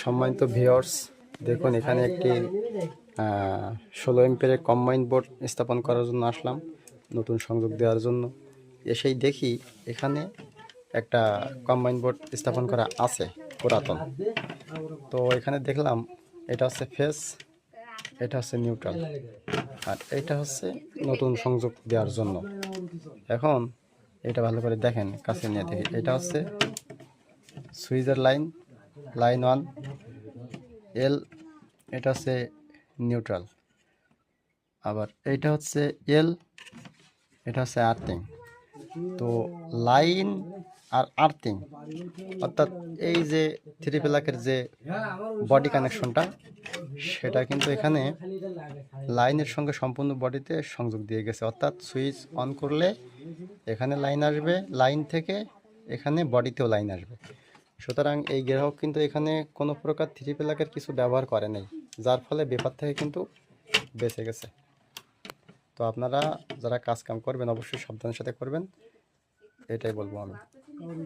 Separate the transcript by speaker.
Speaker 1: সম্মানিত ভিওর্স দেখুন, এখানে একটি ষোলো এম্পের কম্বাইন বোর্ড স্থাপন করার জন্য আসলাম, নতুন সংযোগ দেওয়ার জন্য। এসেই দেখি এখানে একটা কম্বাইন বোর্ড স্থাপন করা আছে, পুরাতন। তো এখানে দেখলাম, এটা হচ্ছে ফেস এটা হচ্ছে নিউট্রাল আর এটা হচ্ছে নতুন সংযোগ দেওয়ার জন্য। এখন এটা ভালো করে দেখেন, কাছে নিয়ে দেখি, এটা হচ্ছে সুইজের লাইন লাইন ওয়ান, এল, এটা হচ্ছে নিউট্রাল। আবার এইটা হচ্ছে এল, এটা হচ্ছে আর্থিং। তো লাইন আর আর্থিং, অর্থাৎ এই যে থ্রি প্লাকের যে বডি কানেকশনটা, সেটা কিন্তু এখানে লাইনের সঙ্গে সম্পূর্ণ বডিতে সংযোগ দিয়ে গেছে। অর্থাৎ সুইচ অন করলে এখানে লাইন আসবে, লাইন থেকে এখানে বডিতেও লাইন আসবে। সুতরাং এই গ্রাহক কিন্তু এখানে কোনো প্রকার থ্রি প্লাকের কিছু ব্যবহার করে নাই, যার ফলে বেপার থেকে কিন্তু বেঁচে গেছে। তো আপনারা যারা কাজ কাম করবেন, অবশ্যই সাবধানের সাথে করবেন, এটাই বলব আমি।